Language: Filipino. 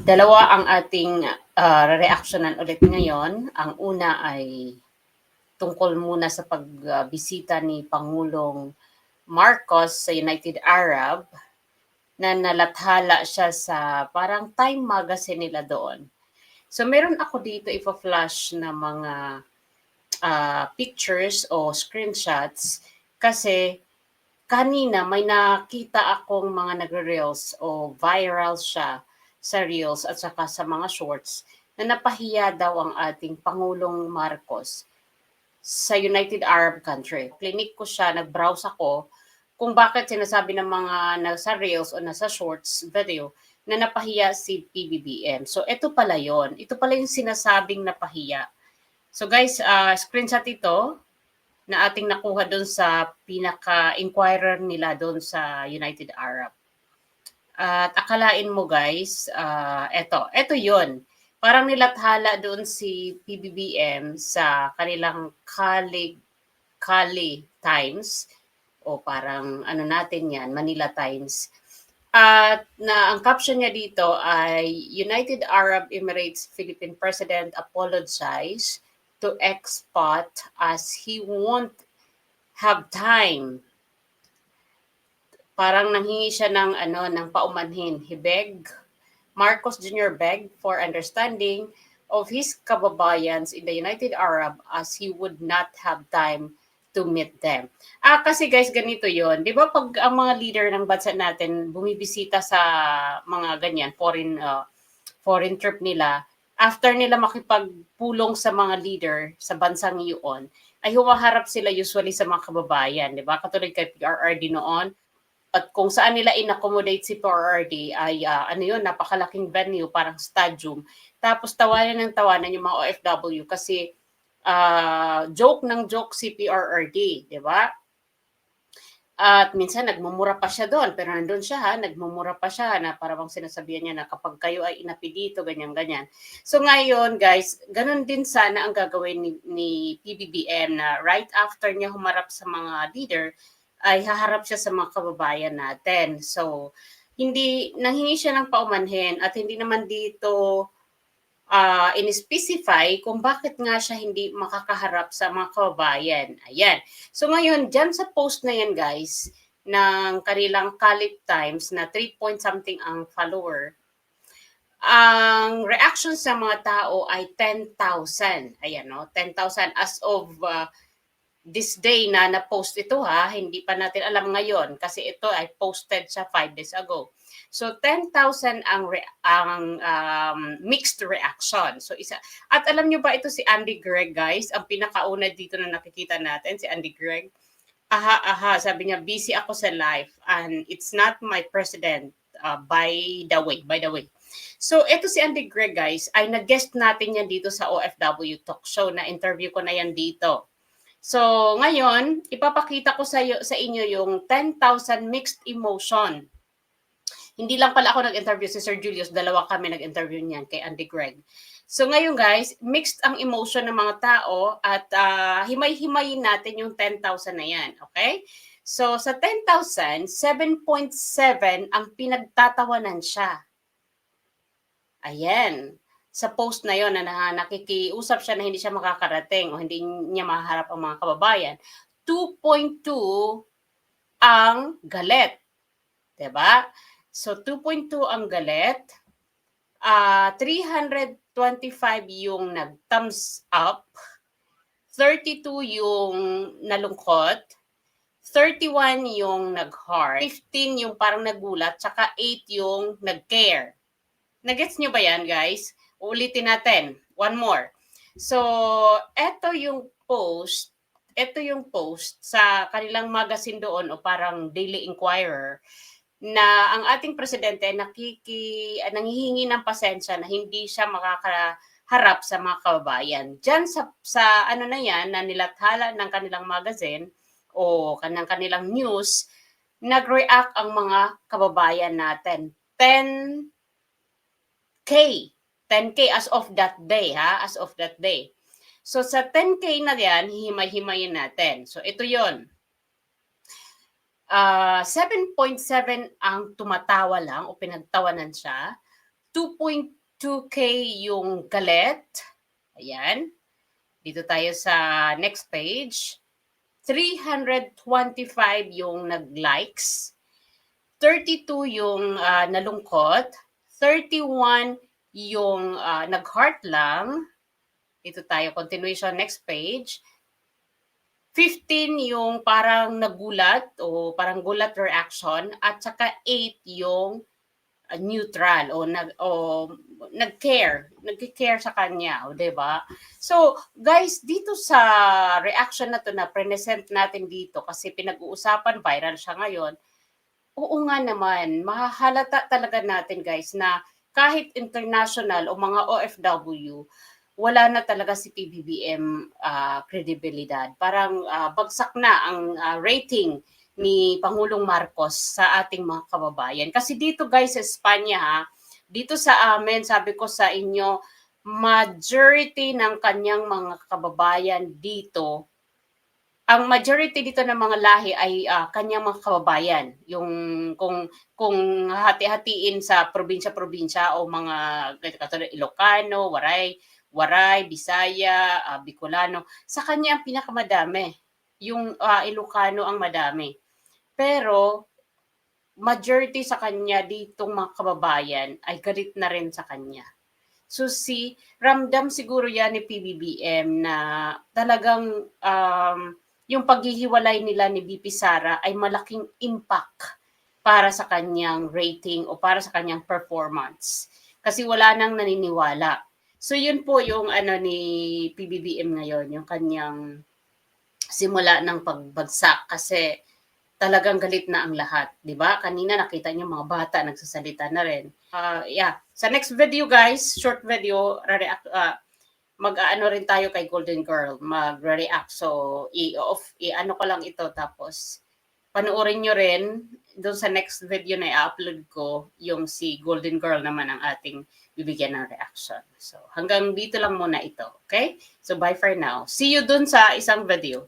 Dalawa ang ating uh, reaksyonan ulit ngayon. Ang una ay tungkol muna sa pagbisita ni Pangulong Marcos sa United Arab na nalathala siya sa parang Time magazine nila doon. So meron ako dito ipa-flash na mga uh, pictures o screenshots kasi kanina may nakita akong mga nagre-reels o viral siya sa reels at saka sa mga shorts na napahiya daw ang ating Pangulong Marcos sa United Arab country. Clinic ko siya, nag-browse ako kung bakit sinasabi ng mga nasa reels o nasa shorts video na napahiya si PBBM. So ito pala yon. Ito pala yung sinasabing napahiya. So guys, uh, screenshot ito na ating nakuha doon sa pinaka-inquirer nila doon sa United Arab. At akalain mo guys, uh, eto, eto yon. Parang nilathala doon si PBBM sa kanilang Kali, Kali Times o parang ano natin yan, Manila Times. At na ang caption niya dito ay United Arab Emirates Philippine President apologize to expat as he won't have time parang nanghingi siya ng ano ng paumanhin. He begged Marcos Jr. begged for understanding of his kababayans in the United Arab as he would not have time to meet them. Ah, kasi guys, ganito yon Di ba pag ang mga leader ng bansa natin bumibisita sa mga ganyan, foreign, uh, foreign trip nila, after nila makipagpulong sa mga leader sa bansang iyon, ay humaharap sila usually sa mga kababayan. Di ba? Katulad kay PRRD noon, at kung saan nila in-accommodate si PRRD ay uh, ano yun, napakalaking venue, parang stadium. Tapos tawanan ng tawanan yung mga OFW kasi uh, joke ng joke si PRRD, di ba? At minsan nagmumura pa siya doon, pero nandun siya ha, nagmumura pa siya na parang sinasabihan niya na kapag kayo ay inapi dito, ganyan-ganyan. So ngayon guys, ganun din sana ang gagawin ni, ni PBBM na right after niya humarap sa mga leader, ay haharap siya sa mga kababayan natin. So, hindi nanghingi siya ng paumanhin at hindi naman dito uh, in-specify kung bakit nga siya hindi makakaharap sa mga kababayan. Ayan. So ngayon, dyan sa post na yan guys, ng kanilang Calip Times na 3 point something ang follower, ang reaction sa mga tao ay 10,000. Ayan, no? 10,000 as of uh, this day na na-post ito ha, hindi pa natin alam ngayon kasi ito ay posted sa 5 days ago. So 10,000 ang re- ang um, mixed reaction. So isa at alam niyo ba ito si Andy Gregg guys, ang pinakauna dito na nakikita natin si Andy Gregg. Aha aha, sabi niya busy ako sa life and it's not my president uh, by the way, by the way. So, ito si Andy Gregg, guys, ay nag-guest natin yan dito sa OFW talk show na interview ko na yan dito. So, ngayon, ipapakita ko sa, sa inyo yung 10,000 mixed emotion. Hindi lang pala ako nag-interview si Sir Julius, dalawa kami nag-interview niyan kay Andy Greg. So ngayon guys, mixed ang emotion ng mga tao at uh, himay-himayin natin yung 10,000 na yan, okay? So sa 10,000, 7.7 ang pinagtatawanan siya. Ayan sa post na yon na, na nakikiusap siya na hindi siya makakarating o hindi niya maharap ang mga kababayan, 2.2 ang galit. 'Di ba? So 2.2 ang galit. Uh, ah, 325 yung nag-thumbs up. 32 yung nalungkot. 31 yung nag-heart. 15 yung parang nagulat. Tsaka 8 yung nag-care. Nagets nyo ba yan, guys? Ulitin natin. One more. So, ito yung post, ito yung post sa kanilang magazine doon o parang Daily Inquirer na ang ating presidente nakiki nanghihingi ng pasensya na hindi siya makakaharap sa mga kababayan. Diyan sa sa ano na 'yan na nilathala ng kanilang magazine o kanang kanilang news, nag-react ang mga kababayan natin. 10K 10K as of that day, ha? As of that day. So sa 10K na yan, hihimay-himayin natin. So ito yon. Uh, 7.7 ang tumatawa lang o pinagtawanan siya. 2.2k yung galit. Ayan. Dito tayo sa next page. 325 yung nag-likes. 32 yung ah, nalungkot. 31 yung ah, nag-heart lang. Dito tayo, continuation, next page. 15 yung parang nagulat o parang gulat reaction at saka 8 yung uh, neutral o nag o nag-care, nag-care sa kanya, o 'di ba? So, guys, dito sa reaction na to na present natin dito kasi pinag-uusapan viral siya ngayon. Oo nga naman, mahahalata talaga natin guys na kahit international o mga OFW, wala na talaga si PBBM ah, kredibilidad. Parang ah, bagsak na ang ah, rating ni Pangulong Marcos sa ating mga kababayan. Kasi dito guys sa Espanya ha, dito sa amin, sabi ko sa inyo, majority ng kanyang mga kababayan dito, ang majority dito ng mga lahi ay ah, kanyang mga kababayan. Yung kung kung hati-hatiin sa probinsya-probinsya o mga katulad Ilocano, Waray, Waray, Bisaya, ah, Bicolano, sa kanya ang pinakamadami. Yung ah, Ilocano ang madami. Pero majority sa kanya ditong mga kababayan ay galit na rin sa kanya. So si ramdam siguro yan ni PBBM na talagang um, yung paghihiwalay nila ni BP Sara ay malaking impact para sa kanyang rating o para sa kanyang performance. Kasi wala nang naniniwala. So yun po yung ano ni PBBM ngayon, yung kanyang simula ng pagbagsak kasi talagang galit na ang lahat, 'di ba? Kanina nakita niyo mga bata nagsasalita na rin. Ah, yeah. Sa next video guys, short video, react uh, mag-ano rin tayo kay Golden Girl, mag-react. So i-off, i-ano ko lang ito tapos panoorin nyo rin doon sa next video na i-upload ko yung si Golden Girl naman ang ating bibigyan ng reaction. So hanggang dito lang muna ito, okay? So bye for now. See you doon sa isang video.